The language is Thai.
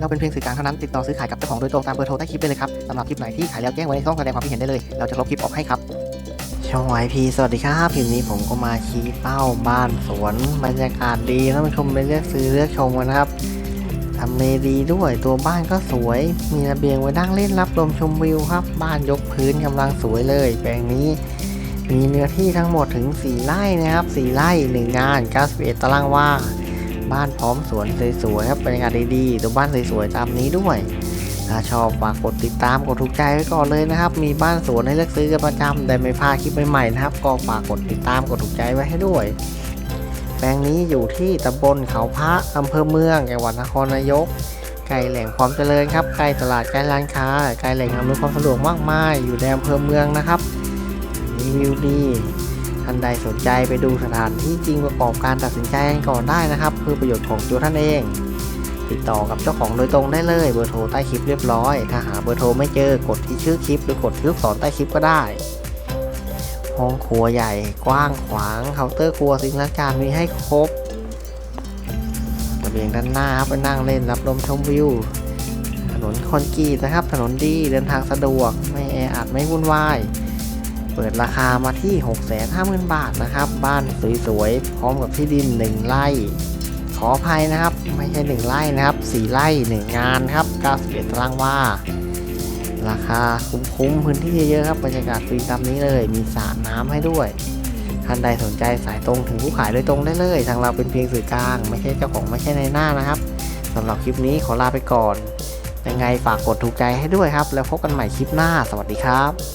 เราเป็นเพียงสื่อกลางเท่านั้นติดต่อซื้อขายกับเจ้าของโดยตรงตามเบอร์โทรใต้คลิปได้เลยครับสำหรับคลิปไหนที่ขายแล้วแจ้งไว้ในช่องแสดงความคิดเห็นได้เลย เราจะลบคลิปออกให้ครับช่องไวพีสวัสดีครับคลิปนี้ผมก็มาชี้เป้าบ้านสวนบรรยากาศดีท่านผู้ชมไปเลือกซื้อเลือกชมกันนะครับทำเลดีด้วยตัวบ้านก็สวย มีระเบียงไว้นั่งเล่นรับลมชมวิวครับ บ้านยกพื้นกำลังสวยเลย แปลงนี้ มีเนื้อที่ทั้งหมดถึง 4 ไร่นะครับ 4 ไร่ 1 งาน91ตารางวา บ้านพร้อมสวนสวยๆครับบรรยากาศดีๆตัวบ้านสวยๆตามนี้ด้วย ถ้าชอบฝากกดติดตามกดถูกใจไว้ก่อนเลยนะครับ มีบ้านสวนให้เลือกซื้อกันประจำแต่ไม่พลาดคลิปใหม่ๆนะครับ ก็ฝากกดติดตามกดถูกใจไว้ให้ด้วยแปลงนี้อยู่ที่ตำบลเขาพระอำเภอเมืองจังหวัดนครนายกใกล้แหล่งความเจริญครับใกล้ตลาดใกล้ร้านค้าใกล้แหล่งอำนวยความสะดวกมากมายอยู่ในอำเภอเมืองนะครับรีวิวดี ท่านใดสนใจไปดูสถานที่จริงประกอบการตัดสินใจกันก่อนได้นะครับ เพื่อประโยชน์ของตัวท่านเอง ติดต่อกับเจ้าของโดยตรงได้เลยเบอร์โทรใต้คลิปเรียบร้อย ถ้าหาเบอร์โทรไม่เจอกดที่ชื่อคลิปหรือกดที่ลูกศรใต้คลิปก็ได้ห้องครัวใหญ่กว้างขวางเคาน์เตอร์ครัวสิ่งล้างจานมีให้ครบระเบียงด้านหน้าครับไปนั่งเล่นรับลมชมวิวถนนคอนกรีตนะครับ ถนนดีเดินทางสะดวกไม่แออัดไม่วุ่นวาย ปิดราคามาที่ 650,000 บาทนะครับ บ้านสวยๆ พร้อมกับที่ดิน 1 ไร่ ขออภัยนะครับ ไม่ใช่ 1 ไร่นะครับ 4 ไร่ 1 งานครับ 91ตารางวา ราคาคุ้มๆ พื้นที่เยอะๆครับ บรรยากาศฟรีตามนี้เลย มีสระน้ำให้ด้วย ท่านใดสนใจสายตรงถึงผู้ขายโดยตรงได้เลย ทางเราเป็นเพียงสื่อกลาง ไม่ใช่เจ้าของ ไม่ใช่ในหน้านะครับสำหรับคลิปนี้ขอลาไปก่อน ยังไงฝากกดถูกใจให้ด้วยครับ แล้วพบกันใหม่คลิปหน้า สวัสดีครับ